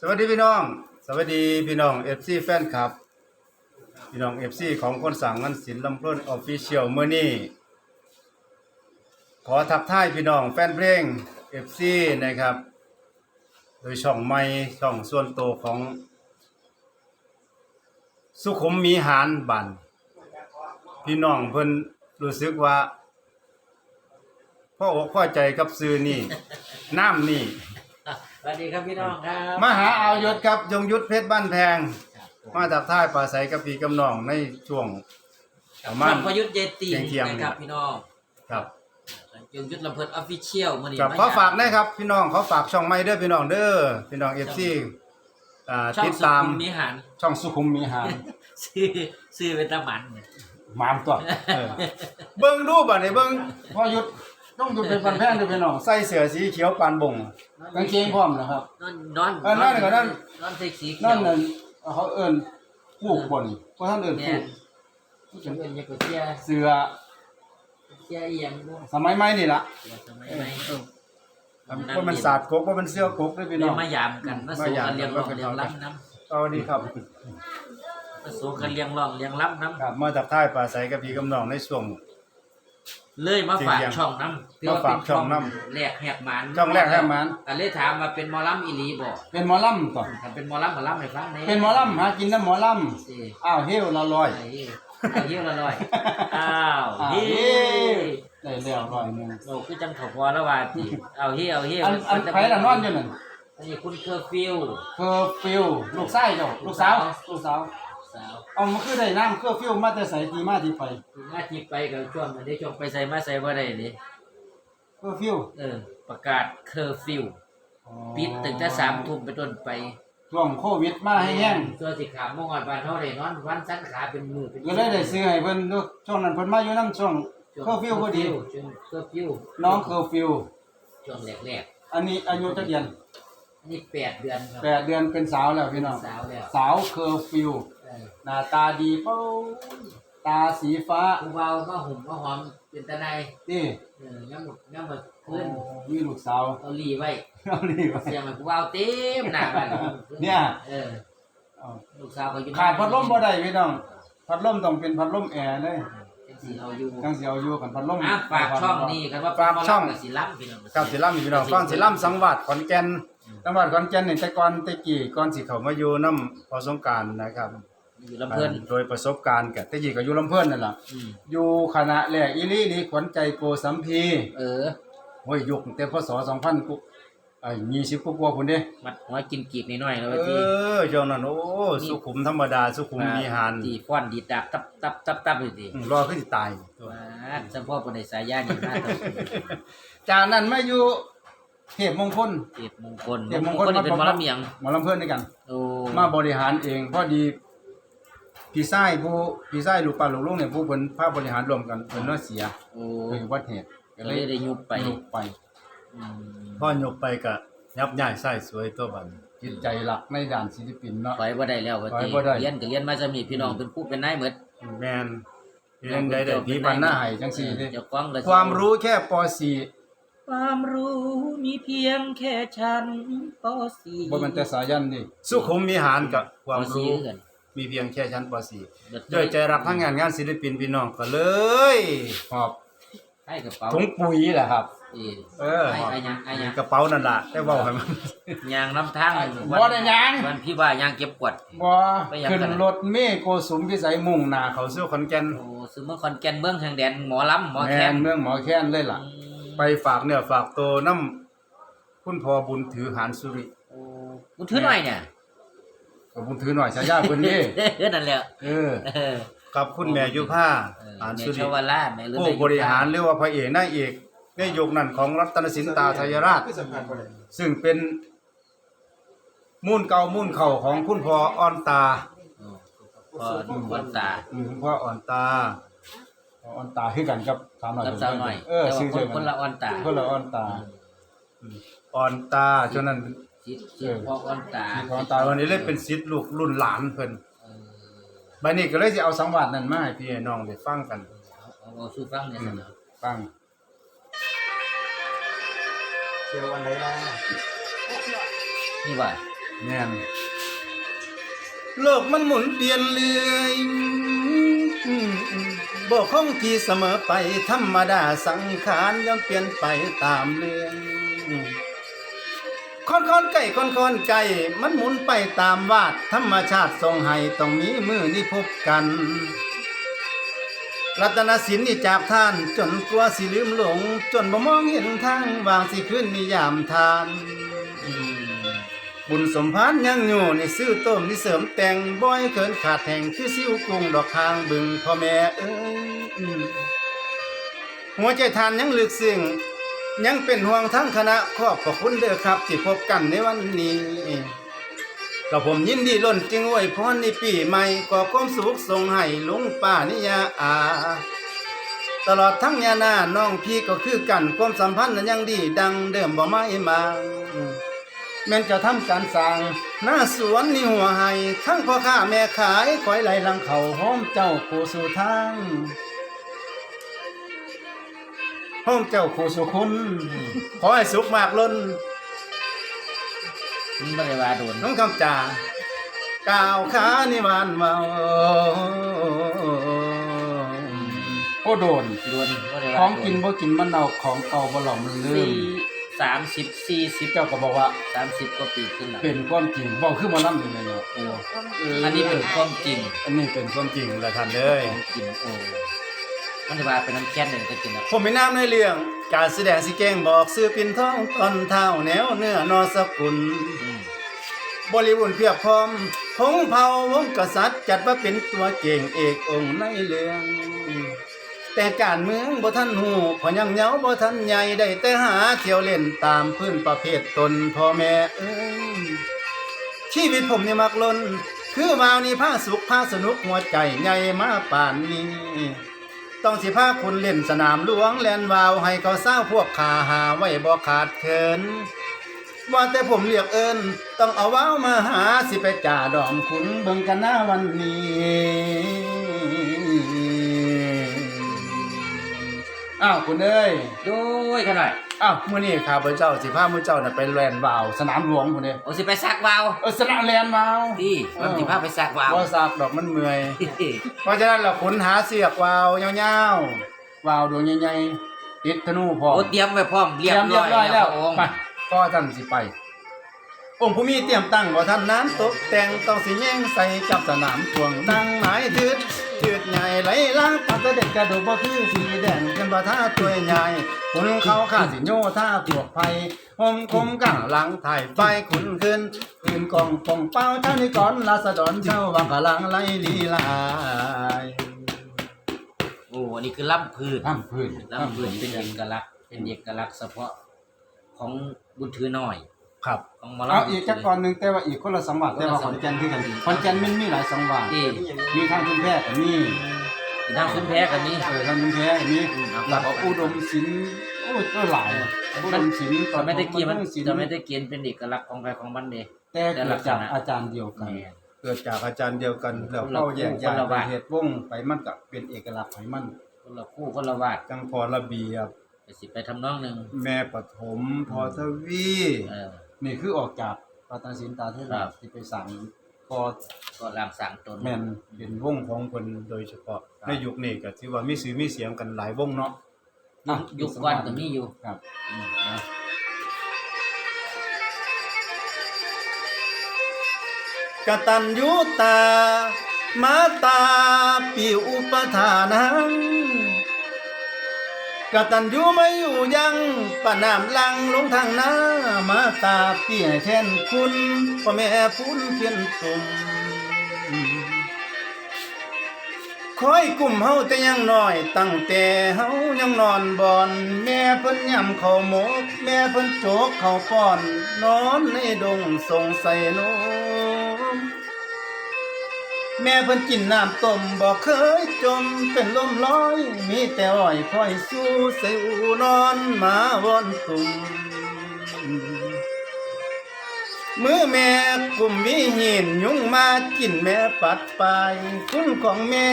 สวัสดีพี่น้อง สวัสดีพี่น้องเอฟซีแฟนคลับ พี่น้องเอฟซีของคนสั่งงันศิลป์ลำเพิ่นออฟฟิเชียลเมื่อนี้ขอทักทายพี่น้องแฟนเพลงเอฟซีนะครับ โดยช่องใหม่ช่องส่วนโตวของ สุขุมมีหารบันพี่น้องเพิ่นรู้สึกว่าพ่ออกพ่อใจกับซื้อนี่น้ำนี่ สวัสดีครับพี่น้องครับมาหาเอายศครับยงยุทธเพชรบ้านแพง ครับผมมาจากท่ายป่าใสกับพี่กำนองในช่วง ประมาช่ณองประยุทธ์เยติเที่ยงๆ นะครับพี่น้องครับยงยุทธลำเพลินออฟฟิเชียลมาดีกับขอฝากนะครับพี่น้องเขาฝากช่องใหม่เด้อพี่น้องเด้อพี่น้องเอฟซีอ่าช่องติดสุตามขุมนิหารช่องสุขุมมีหารซื้อซื้อเป็นตะหมันเนี่ยมามตัวเออเบิ่งรูปอะนี่เบิ่งพ่อยุทธ ต้องยุทธเป็นบ้านแพงเด้อพี่น้องใส่เสื้อสีเขียวปานบงกางเกงพร้อมนะครับ นอนนอนเออนั่นก็นั่น นอนเซ็กซี่เขีนั่ยนวน่ะเขาเอิ้นผูกบ่นี่เพราะท่านเอิ้นเนี่ผูยกที่เป็นยังกเชียเสื้อเชียเอียงด้วยสมัยใหม่นี่ล่ะเชียสมัยใหม่เพราะมันสาดกกว่ามันเสื้อกกเด้อพี่เรีน้ยองนมายามกันมาสู่กันเรียงร้องเรียงล้ำน้สวัสดีครับำมาสู่กันเรียงร้องเรียงล้ำน้ครับมาจากท่ายป่าใสกับพี่กำนองในช่วงำ เลยมาฝากช่องน้ำมาฝากช่องนำแรกแหกหมันช่องแรกแหกหมานก็เลยถามมาเป็นหมอลำอีหลีบ่เป็นหมอลำก่อนถ้าเป็นหมอลำหมอลำให้ฟังแหน่เป็นหมอลำหากินน้ำหมอลสิำอ้าวเฮวละลอยไอ้เหี้ยเอาเหี้ยวละลอยอ้าวอ้าวเฮ้เฮ้ได้แล้วลอยหนึงโอ้คือจังเขาพอแล้วว่าติเอาเหี้ยวเอาเหี้ยวอันอันไผละนอนอยู่นั่นอันนี้คุณเคอร์ฟิวเคอร์ฟิวลูกชายเจ้าลูกสาวลูกสาว สาวเอามาคือได้น้ำเคอร์ฟิวมาแต่ใส่ที่มาที่ไปถึงมาที่ไปกับช่วงมันได้ช่วงไปใส่มาใส่บ่ได้นี่เคอร์ฟิวเออ ประกาศเคอร์ฟิวปิดตั้งแต่สามทุ่มไปต้นไปช่วงโควิดมาให้แห้งตัวสิขามมงอดบานเท่าได้นอนวันสั้นขาเป็นมือเป็นก็เลยได้ซื้อให้เพิ่นดูช่วงนั้นเพิ่นมาอยู่น้ำช่วงเคอร์ฟิวพอดีช่วงเคอร์ฟิวน้องเคอร์ฟิวช่วงแรกอันนี้อายุจักเดือนๆอันนี้แปดเดือนครับแปดเดือนเป็นสาวแล้วพี่น้องสาวแล้วสาวเคอร์ฟิวเออ หน้าตาดีเป้าตาสีฟ้าผู้เบามาห่มมาหอมเป็นตาในนี่เออย่ำหมดย่ำหมดขึ้นมีลูกสาวเอาหลีไว้เอานี่วะเสียงมันผู้เบาเต็มหน้าบ้านเนี่ยเออเอาลูกสาวก็อยู่ขาดพัดลมบ่ได้พี่น้องพัดลมต้องเป็นพัดลมแอร์เลยจังสิเอาอยู่จังสิเอาอยู่กันพัดลมอะฝากช่องนี้กันว่าฝากช่องกับสิล้ำพี่น้องกับศิลัมพี่น้องฟังศิลัมสังวัดขอนแก่นสังวัดขอนแก่นนี่แต่ก่อนแต่กี้ก่อนสิเข้ามาอยู่นํพอสงกรารนะครับ อยู่ลำเพิ่น โดยประสบการณ์ก็แต่กี้ก็อยู่ลำเพิ่นนั่นล่ะอืม อยู่คณะแรกอีหลีนี่ขวัญใจโกสัมพีเออ โอ้ยยุคตั้งแต่พศ2000กุไอ้20กว่าๆพุ่นเด้ มัดหัวกินกีกน้อยๆแล้วเอว่าที่อช่วงนั้นโอ้สุขุมธรรมดา สุขุมมีหารที่ฟ้อนดีดดักตับตับตับตับอยู่ดีอืมรอขึ้นสิตายว่าสัมพ่อปนในสายยานี่มาต้องจากนั้นมาอยู่เทพมงคล เทพมงคลเทพมมงงคคลลนี่เป็นหมอลำเมียงหมอลำเพื่อนด้วยกัน โอ้มาบริหารเองพอดี พี่ชายผู้พี่ชายลูกป้าลูกลุงเนี่ยผู้เพิ่นพาบริหารรวมกันเพิ่นว่าเสียโอ้เป็นอุบัติเหตุก็เลยได้ยุบไปยุบไปอืมพ่อยกไปก็ยับย้ายใส่สวยตัวบัดจิตใจหลักในด้านศิลปินเนาะถอยบ่ได้แล้วว่าถอยติบ่ได้ เรียนก็เรียนมาจะมีพี่น้องเป็นผู้เป็นนายหมดแม่นเรื่องใดได้พี่ปันหน้าให้จังซี่เด้เจ้าของก็สิความรู้แค่ปความรู้มีเพียงแค่ชั้นป .4 .4 บ่แม่นแต่สายันนี่สุขุมมีหารกับความรู้ป .4 กัน มีเพียงแค่ชั้นป .4 เบิดด้วยใจรักทั้งงานงานศิลปินพี่น้องก็เลยหอบให้กระเป๋าถุงปุ๋ยแหละครับเออเออไอ้ไอ้ยังไอ้ยังกระเป๋านั่นล่ะแต่เว้าให้มันยางน้ำทางบ่ได้ยางวันพี่ว่ายางเก็บกวดบ่ไปยังขึ้นกันรถเมฆโกสุมพิสัยมุ่งหน้าเข้าสู่ขอนแก่นโอ้ซื้อเมื่อคอนแก่นเมืองทางแดนหมอลำหมอแม่แคนนเมืองหมอแค้นเลยล่ะ ไปฝากเนื้อฝากตัวน้ำคุณพ่อบุญถือหารสุริโอ้กูถือหน่อยเนี่ย ก็บุญถือหน่อยฉายาเพิ่นนี่เออนั่นแหละเออ เออกับคุณแม่ยุพาเออหารแม่สุริชาวลาแม่เรื่องผู้บริหารหรือว่าพระเอกนายเอกในยุคนั้นของรัตนสินตาทยราชซึ่งเป็นมูลเก่ามูลเข่าของคุณพ่ออ่อนตาโอ้พอดูวันตาอืมคุณพ่ออ่อนตาพ่ออ่อนตาคือกันกับสามหน่อยกับสาวหน่อยเออแต่ชื่ว่าอคนเดียวกัคนละอ่อนตา คนละอ่อนตาอ่อนตาฉะนั้น จิตจิตพออ่อนตาอ่อนตาวันนี้เลยเป็นศิษย์ลูกรุ่นหลานเพิ่นเออบัดนี้ก็เลยสิเอาสังวาสนั้นมาให้พี่น้องได้ฟังกันเอาเอาสู้ฟังเนี่ยอืสิมเนาะฟังเที่ยววันไหนล่ะนี่ว่าแม่นโลกมันหมุนเปลี่ยนเรื่อยบ่คงที่เสมอไปธรรมดาสังขารย่อมเปลี่ยนไปตามเรื่อง ค่อนค่อนไก่ค่อนค่อนไก่มันหมุนไปตามวาดธรรมชาติทรงให้ต้องมีมือนี้พบกัน รัตนศิลป์นี่จากท่านจนกลัวสิลืมหลง จนบ่มองเห็นทางวางสิขึ้นนิยามทานบุญสมพานยังอยู่นี่ซื้อต้มนี่เสริมแต่งบ่อยเกินขาดแห่งคือซิวกรุงดอกทางบึงพ่อแม่เอ้ยหัวใจทานยังลึกซึ้ง ยังเป็นห่วงทั้งคณะขอบพระคุณเด้อครับ ที่พบกันในวันนี้ก็ผมยินดีล้นจึงอวยพรในปีใหม่ก็ความสุขส่งให้ลุงป้านิยาอา ตลอดทั้งยานาน้องพี่ก็คือกันความสัมพันธ์นั้นยังดีดังเดิมบ่ไม่มาแม่นจะทำการสร้างหน้าสวนนี่หัวไห้ทั้งพ่อค้าแม่ขายคอยไหลหลังเขาห้อมเจ้าผู้สู่ทาง ห้อมเจ้าผู้สู่คุณขอให้สุขมากล้นมันบ่ได้ว่าโดนน้องคำจาก่าวขานิวานเมาโอ้โดน โดนบ่ได้ว่าของกินบ่กินมันเน่าของเก่าบ่หลอมมันลืสี่มสามสิบสี่สิบเจ้าก็บอกว่าสามสิบกว่าปีขึ้นแล้วเป็นความจริงบอกคือหมาล่ำอยู่เลยเนาะโอ้อันนี้เป็นความจริงอันนี้เป็นความจริงแหละท่านเลย ของกินโอ้ มันจะว่าเป็นน้ำแค้นหนึ่งก็กินแล้วผมมีน้ำในเรื่อง การแสดงสิเก่งบอกซื้อปินทองตอนเท้าแนวเนื้อนอสกุล อืมบริบูรณ์เพียบพร้อมพงเผาวงกษัตริย์จัดว่าเป็นตัวเก่งเอกองค์ในเรื่อง แต่การเมืองบ่ทันหูพอยังเหงาบ่ทันใหญ่ได้แต่หาเที่ยวเล่นตามพื้นประเภทตนพ่อแม่เอ้ยชีวิตผมนี่มักล้นคือวาวนี่ผ้าสุขผ้าสนุกหัวใจใหญ่มาป่านนี้ ต้องสิพาคุณเล่นสนามหลวงแลนวาวให้เขาเศร้าพวกขาหาไว้บ่ขาดเขินว่าแต่ผมเรียกเอิญต้องเอาว้าวมาหาสิไปจ่าดอมคุณเบิ่งกันหน้าวันนี้อ้าวคุณเอ้ยด้วยขนาดอ้าวมื้อนี้ข้าพเจ้าสิพามื้อเจ้าน่ะไปแลนวาว สนามหลวงพุ่นเด้โอ้สิไปซักวาวเออสนามแลนวาวพี่มันสิพาไปซักวาวบ่ซากดอกมันเมื่อย เพราะฉะนั้นเราขุนหาเสียกวาวยาวๆวาวดวงใหญ่ๆติดธนูพร้อมโอ้เตรียมไว้พร้อมเรียบเรียบร้อยแล้แล้ววพระองค์ไปก็ท่านสิไปองค์ผู้มีเตรียมตั้งบ่ท่านน้ำตกแต่งต้องสิแย่งใส่กับสนามพวงตั้งหมายถืด ถืดใหญ่ไหลล้างปัดเด็กกระดูกบ่คือสีแดงกันบ่ท่าตัวใหญ่ขุนเขาข้าสิโยท่าพวกไฟหอมคมกังหลังถ่ายไฟขุนขึ้นขึ้นกองปองเป้าท่านนี่ก่อนราษฎรเจ้าวังพลังไหลลีลายโอ้อันนี้คือล่ำพืชห้ามพื้นล่ำพืชเป็นเอกลักษณ์เป็นเอกลักษณ์เฉพาะของบุญถือน้อย ครับของหมอเอาลำอีกจักก่อนหนึงแต่ว่าอีกคนละสังหวัดแต่ว่าขอนแก่นคือกันขอนแก่นมันมีหลายสังหวัดที่มีทางชุมแพก็มีที่ทางคุณแพ้กันนี้ เออทางชุมแพก็มีอืมครับ หลักอุดมศิลป์โอ้ยก็หลายอุดมศิลป์ตอนไม่ได้เกียนมันศิลตอนไม่ป์ได้เกียนเป็นเอกลักษณ์ของใครของมันเด้แต่เกิดจากอาจารย์เดียวกันแม่นเกิดจากอาจารย์เดียวกันแล้วคนละเข้าแยกคนย้ายละไปวาดเหตุวงไปมันก็เป็นเอกลักษณ์ของมันคนละคู่คนละวาดจังพอระเบียบไปสิไปทำนองหนึ่งแม่ปฐมพอทวี เออ นี่คือออกจากรัตนศิลป์ตาเทครัราบที่ไปสั่งก็ก็ร่างสร้างตนแม่นเป็นวงของคนโดยเฉพาะในยุคนี้ก็ถือว่ามีชื่อมีเสียงกันหลายวงเนาะยุคยุคก่อนก็มีอยู่ครับอืมนะกตัญญูตา มาตาปิอุปทานัง กะตัญญูไม่อยู่ยังปะนามลังลงทางหน้ามาตาเปี่ยแทนคุณพ่อแม่พูนเพียนตุมคอยกลุ่มเฮาแต่ยังน้อย ตั้งแต่เฮายังนอนบอน แม่เพิ่นย่ำข้าวหมก แม่เพิ่นโจกข้าวป้อน นอนในดงสงใส่น แม่เพิ่นกินน้ำต้มบ่เคยจมเป็นลมลอย มีแต่อ้อยคอยสู้ใส่อูนอนหมาวอนตุ่มมือแม่กลุ่มวิหินยุงมากินแม่ปัดไปคุณของแม่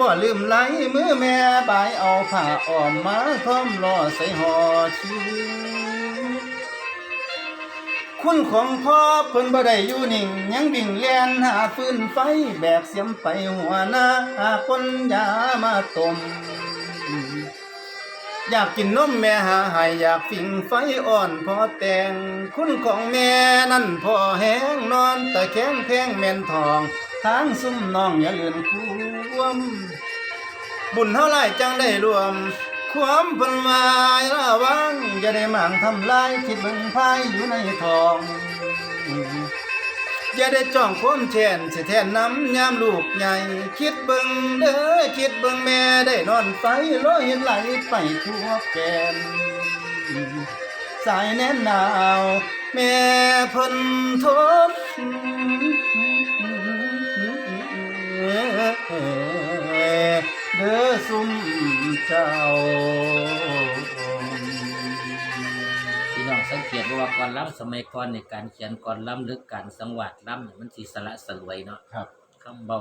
บ่ลืมไหลมือแม่บายเอาผ้าอ้อมมาพร้อมรอใส่ห่อชี คุณของพ่อเพิ่นบ่ได้อยู่นิ่ง ยังวิ่งแลนหาฟืนไฟ แบกเสียมไปหัวหน้าหาคนยามาต้มอยากกินนมแม่หาหายอยากฟิงไฟอ่อนพอแต่งคุณของแม่นั่นพอแห้งนอนแต่แข็งแพงแม่นทอง ทางซุ่มน้องอย่าเลือนควมบุญเท่าไรจังได้รวม ความเพันวายระวังอย่าได้หมางทำลายคิดเบิ่งพายอยู่ในทองอย่าได้จ้องความแทนสิแทนน้ำยามลูกใหญ่ คิดเบิ่งเด้อคิดเบิ่งแม่ได้นอนไฟรอเห็นไหลไปทั่วแกนสายแน่นหนาว แม่พนทบเด้อซุ่ม เจ้าพี่น้องสังเกตว่าก่อนล้ำสมัยก่อนในการเขียนก่อนล้ำหรือการสังวัดล้ำเนี่ยมันสีสละสลวยเนาะครับคำเบา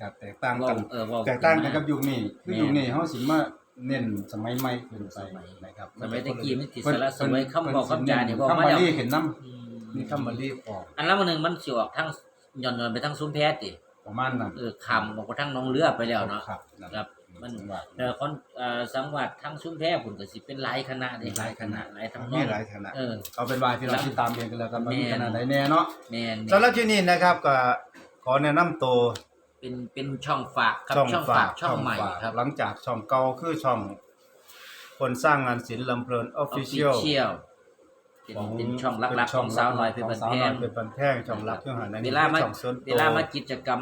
ครับแตกต่างเว้ากันเออเว้าแตกต่างกันกับยุคนี้คือแม่ยุคนี้เฮาสิมาเน้นสมัยใหม่ขึ้นไปสมัยนะครับสมัยตะกี้มันสิเพิ่สละสลวยเพิ่นคำบอกคำจาเนี่ยบอกคำมาบาแล้วลีเห็นนํอืมมีคำบาลีออกอันละมันหนึ่งมันสิออกทั้งย่อนๆไปทั้งซุ้มแพทย์ติประมาณนั้นเออคำบอกว่าทั้งน้องเรือไปแล้วเนาะครับนั่นครับ มันจังหวะแต่คนเอ่อสังวัดทั้งซุ้มแพทย์ผุนก็สิเป็นหลายคณะเด้หลายคณะ หลายทั้งน้มีองหลายคณะเออ เอาเป็นว่าพี่น้องติดตามเองกันแล้วกันว่ามีแม่นคณะใดแน่เนาะแม่นสำหรับที่นี่นะครับก็ขอแนะนำตัวเป็นเป็นช่องฝากครับช่องช่องฝาฝากกช่องใหม่ฝากครับ หลังจากช่องเก่าคือช่อง คนสร้างงานศิลป์ลำเพลินออฟฟิเชียล Official เป็นเป็นช่องลักๆของสาวน้อยเป็นบันสาวแพน้องยเป็นบันแพงช่องรักช่องหาในเวลามาช่องส่วนตัวเวลามากิจกรรม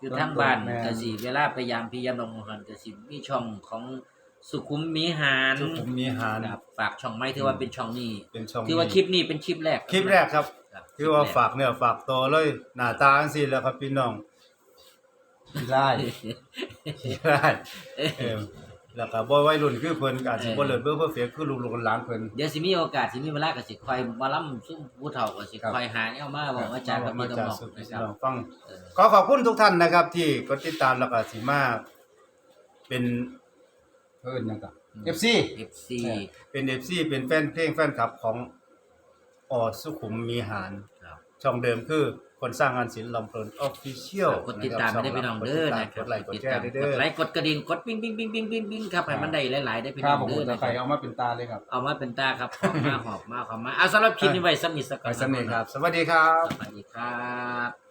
อยู่ทางบ้านแม่นก็สิเวลาพยายามพยายามลงหันก็สิมีช่องของสุขุมมีหารสุขุมมีหารครับฝากช่องไม้ถือว่าเป็นช่องนี้เป็นช่องถือว่าคลิปนี้เป็นคลิปแรกคลิปแรกครับครับคือว่าคลิปแรกฝากเนี่ยฝากตัวเลย หน้าตาจังซี่แหล้วครับพี่น้องขี้ไล่ขี้ไล่เออ แล้วก็บ่วัยรุ่นคือเพิ่นก็อาจสิบ่เลิศเบิ่งเพิ่นเฟียคือลูกๆหลานๆเพิ่น เดี๋ยวสิมีโอกาสสิมีเวลาก็สิคอยมาล่ำซุ่มผู้เฒ่าก็สิครับคอยหาแนวมาบอกอาจารย์กับพี่มาต้องจากบอกสุดนะพี่ครับน้องฟังเออขอขอบคุณทุกท่านนะครับ ที่กดติดตามแล้วก็สิมาเป็นเพิ่นหยังก็ FC FC เป็น FC เป็นแฟนเพลงแฟนคลับของออสุขุมมีหาร ครับ ช่องเดิมคือ คนสร้างงานศิลป์ลำเพลินออฟฟิเชียลกดติดตามไม่ได้พี่น้องเด้อนะคกรับดไลค์กดติดแชตาร์มเด้อกดไลค์กดกระดิ่งกดปิ้งปิ้งปิ้งปิ้งปิ้งปิ้งครับให้มันได้หลายๆได้พี่คน้รัอบงผมเด้อจะนะคใครรับเอามาเป็นตาเลยครับเอามาเป็นตาครับขอบมาหอบมาขอบมาเอาสำหรับคลิปนี้ไว้สมิทสักไปสนิทครับ สวัสดีครับสวัสดีครับ